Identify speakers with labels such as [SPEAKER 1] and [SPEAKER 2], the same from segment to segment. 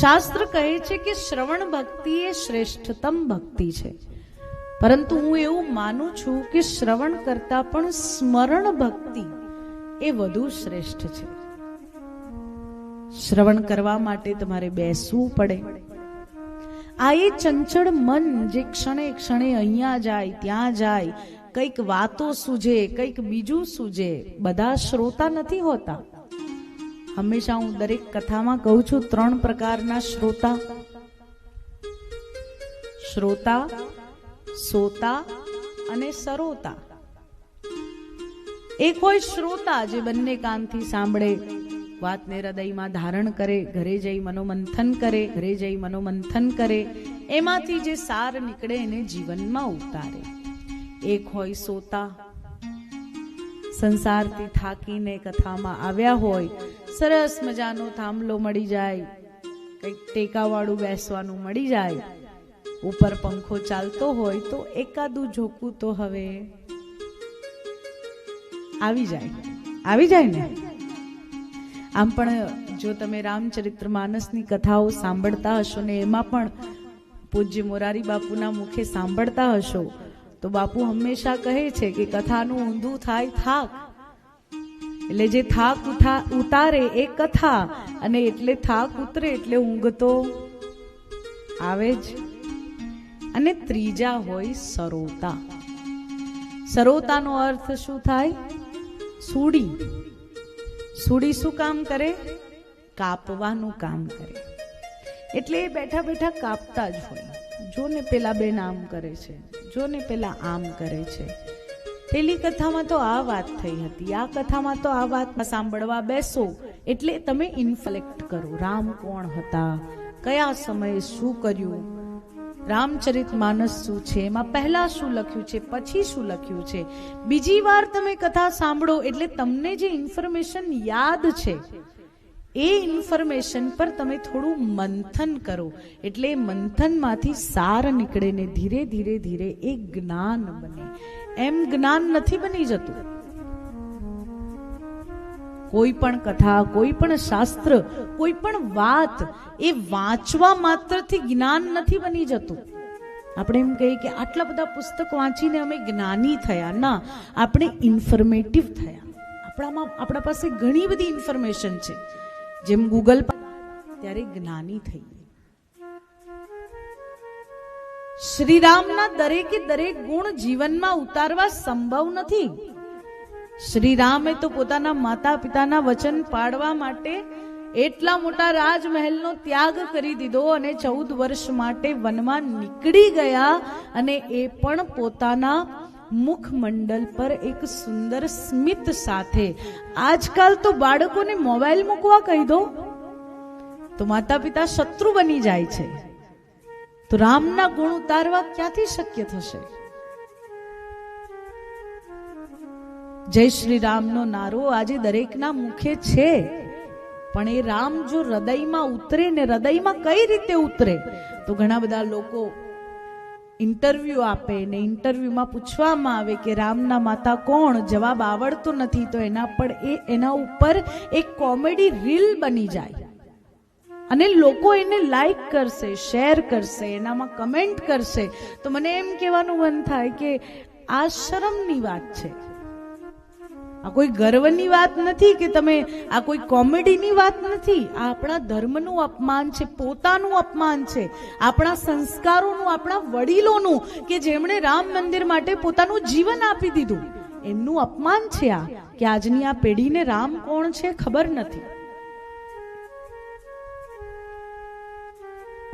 [SPEAKER 1] શાસ્ત્ર કહે છે કે શ્રવણ ભક્તિ એ શ્રેષ્ઠતમ ભક્તિ છે. પરંતુ હું એવું માનું છું કે શ્રવણ કરતા પણ સ્મરણ ભક્તિ એ વધુ શ્રેષ્ઠ છે. શ્રવણ કરવા માટે તમારે બેસવું પડે. આ એ ચંચળ મન જે ક્ષણે ક્ષણે અહીંયા જાય, ત્યાં જાય, કંઈક વાતો સૂજે, કંઈક બીજું સૂજે, બધા શ્રોતા નથી હોતા. હંમેશા હું દરેક કથામાં કહું છું, ત્રણ પ્રકારના શ્રોતા. શ્રોતા, સોતા અને સરોતા. એક હોય શ્રોતા જે બંને કાનથી સાંભળે, વાતને હૃદયમાં ધારણ કરે, ઘરે જઈ મનોમંથન કરે, ઘરે જઈ મનોમંથન કરે, એમાંથી જે સાર નીકળે એને જીવનમાં ઉતારે. એક હોય સોતા, સંસારથી થાકીને કથામાં આવ્યા હોય સરસ મજાનો થાંભલો મળી જાય. કંઈક ટેકાવાળું બેસવાનું મળી જાય. ઉપર પંખો ચાલતો હોય તો એકાદું ઝોકું તો હવે આવી જાય. આવી જાય ને? આમ પણ જો તમે રામચરિત્ર માનસની કથાઓ સાંભળતા હશો ને એમાં પણ પૂજ્ય મોરારી બાપુના મુખે સાંભળતા હશો, તો બાપુ હંમેશા કહે છે કે કથાનું ઊંધું થાય, થાક. એટલે જે થાક ઉઠા, ઉતારે એ કથા, અને એટલે થાક ઉતરે એટલે ઊંઘ તો આવે જ. અને ત્રીજા હોય સરોતા. સરોતાનો અર્થ શું થાય? સુડી. સુડી શું કામ કરે? કાપવાનું કામ કરે. એટલે એ બેઠા બેઠા કાપતા જ હોય. જો ને પેલા બેન આમ કરે છે. જો ને પેલા આમ કરે છે. પેલી કથામાં તો આ વાત થઈ હતી. આ કથામાં તો આ વાત સાંભળવા બેસો. એટલે તમે ઇન્ફલેક્ટ કરો. રામ કોણ હતા? કયા સમયે શું કર્યું? રામચરિત માનસ શું છે? એમાં પહેલા શું લખ્યું છે? પછી શું લખ્યું છે? બીજી વાર તમે કથા સાંભળો એટલે તમને જે ઇન્ફોર્મેશન યાદ છે, એ ઇન્ફોર્મેશન પર તમે થોડું મંથન કરો. એટલે મંથનમાંથી સાર નીકળે ને ધીરે ધીરે ધીરે એ જ્ઞાન બને. એમ જ્ઞાન નથી બની જતું. કોઈ પણ કથા, કોઈ પણ શાસ્ત્ર, કોઈ પણ વાત એ વાંચવા માત્રથી જ્ઞાન નથી બની જતું. આપણે એમ કહીએ કે આટલા બધા પુસ્તક વાંચીને અમે જ્ઞાની થયા. ના, આપણે ઇન્ફોર્મેટિવ થયા. આપણામાં, આપણા પાસે ઘણી બધી ઇન્ફોર્મેશન છે. જેમ ગૂગલ પર, ત્યારે જ્ઞાની થઈ શ્રીરામના દરેકે દરેક ગુણ જીવનમાં ઉતારવા સંભવ નથી. શ્રી રામે તો પોતાના માતા પિતાના વચન પાડવા માટે એટલા મોટા રાજમહેલનો ત્યાગ કરી દીધો અને ચૌદ વર્ષ માટે વનમાં નીકળી ગયા અને એ પણ પોતાના મુખમંડલ પર એક સુંદર સ્મિત સાથે. આજકાલ તો બાળકોને મોબાઈલ મૂકવા કહી દો. તો માતા પિતા શત્રુ બની જાય છે. તો રામના ગુણ ઉતારવા ક્યાંથી શક્ય થશે? જય શ્રી રામનો નારો આજે દરેકના મુખે છે. પણ એ રામ જો હૃદયમાં ઉતરે ને હૃદયમાં કઈ રીતે ઉતરે? તો ઘણા બધા લોકો ઇન્ટરવ્યુ આપે ને ઇન્ટરવ્યુમાં પૂછવામાં આવે કે રામના માતા કોણ? જવાબ આવડતો નથી, તો એના પર એ, એના ઉપર એક કોમેડી રીલ બની જાય. અને લોકો એને લાઈક કરશે શેર કરશે, એનામાં કમેન્ટ કરશે. તો મને એમ કહેવાનું મન થાય કે આ શરમની વાત છે. આ કોઈ ગર્વની વાત નથી કે તમે, આ કોઈ કોમેડીની વાત નથી. આ આપણા ધર્મનું અપમાન છે, પોતાનું અપમાન છે. આપણા સંસ્કારોનું, આપણા વડીલોનું કે જેમણે રામ મંદિર માટે પોતાનું જીવન આપી દીધું. એમનું અપમાન છે આ, કે આજની આ પેઢીને રામ કોણ છે ખબર નથી.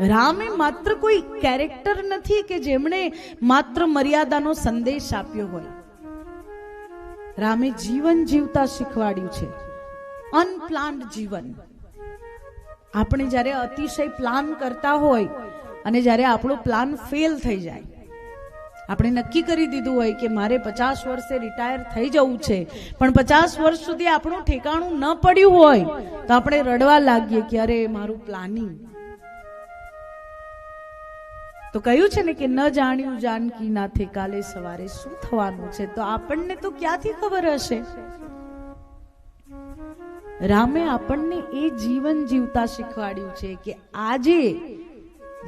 [SPEAKER 1] રામે માત્ર કોઈ કેરેક્ટર નથી કે જેમણે માત્ર મર્યાદાનો સંદેશ આપ્યો હોય. રામે જીવન જીવતા શીખવાડ્યું છે. અનપ્લાન્ડ જીવન. આપણે જ્યારે અતિશય પ્લાન કરતા હોય અને જ્યારે આપણો પ્લાન ફેલ થઈ જાય, આપણે નક્કી કરી દીધું હોય કે મારે પચાસ વર્ષે રિટાયર થઈ જવું છે, પણ પચાસ વર્ષ સુધી આપણું ઠેકાણું ન પડ્યું હોય, તો આપણે રડવા લાગીએ કે અરે, મારું પ્લાનિંગ તો કહ્યું છે ને કે ન જાણ્યું જાનકી નાથે કાલે સવારે શું થવાનું છે? તો આપણને તો ક્યાંથી ખબર હશે? રામે આપણને એ જીવન જીવતા શીખવાડ્યું છે કે આજે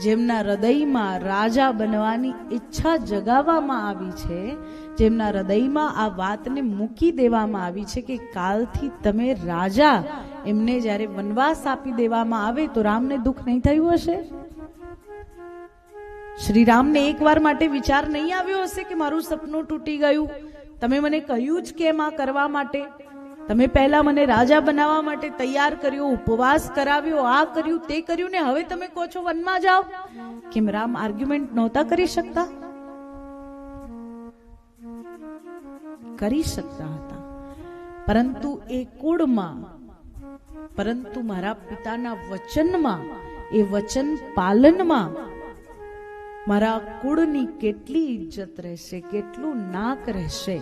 [SPEAKER 1] જેમના હૃદયમાં રાજા બનવાની ઈચ્છા જગાવવામાં આવી છે, જેમના હૃદયમાં આ વાતને મૂકી દેવામાં આવી છે કે કાલથી તમે રાજા એમને જ્યારે વનવાસ આપી દેવામાં આવે તો રામને દુઃખ નહીં થયું હશે? શ્રી રામને એકવાર માટે વિચાર નહીં આવ્યો હશે કે મારું સપનું તૂટી ગયું. તમે મને કહ્યું જ કેમ આ કરવા માટે? તમે પહેલા મને રાજા બનાવવા માટે તૈયાર કર્યો, ઉપવાસ કરાવ્યો, આ કર્યું, તે કર્યું ને હવે તમે કહો છો વનમાં જાઓ. કેમ રામ આર્ગ્યુમેન્ટ નહોતા કરી શકતા? કરી શકતા હતા. પરંતુ એ કુળમાં, પરંતુ મારા પિતાના વચનમાં, એ વચન પાલનમાં મારા કુળની કેટલી ઇજ્જત રહેશે, કેટલું નાક રહેશે.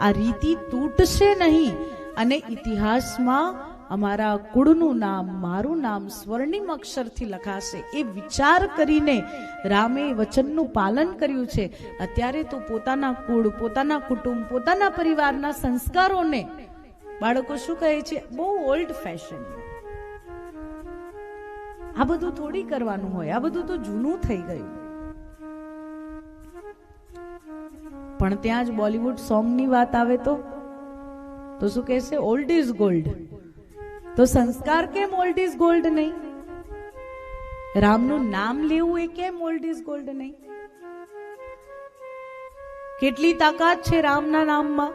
[SPEAKER 1] આ રીતિ તૂટશે નહીં. અને ઇતિહાસમાં અમારા કુળનું નામ, મારું નામ સ્વર્ણિમ અક્ષરથી લખાશે. એ વિચાર કરીને રામે વચનનું પાલન કર્યું છે. અત્યારે તો પોતાના કુળ, પોતાના કુટુંબ, પોતાના પરિવારના સંસ્કારોને બાળકો શું કહે છે? બહુ ઓલ્ડ ફેશન આ બધું થોડી કરવાનું હોય. આ બધું તો જૂનું થઈ ગયું. પણ ત્યાં જ બોલિવૂડ સોંગની વાત આવે તો? તો શું કહેશે? ઓલ્ડ ઇઝ ગોલ્ડ તો સંસ્કાર કેમ ઓલ્ડ ઇઝ ગોલ્ડ નહીં? રામનું નામ લેવું એ કેમ ઓલ્ડ ઇઝ ગોલ્ડ નહીં? કેટલી તાકાત છે રામના નામમાં?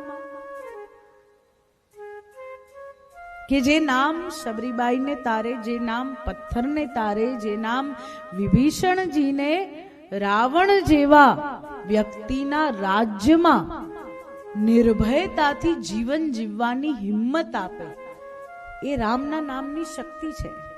[SPEAKER 1] કે જે નામ શબરીબાઈને તારે, જે નામ પથ્થરને તારે, જે નામ વિભીષણજીને રાવણ જેવા વ્યક્તિના રાજ્યમાં નિર્ભયતાથી જીવન જીવવાની હિંમત આપે. એ રામના નામની શક્તિ છે.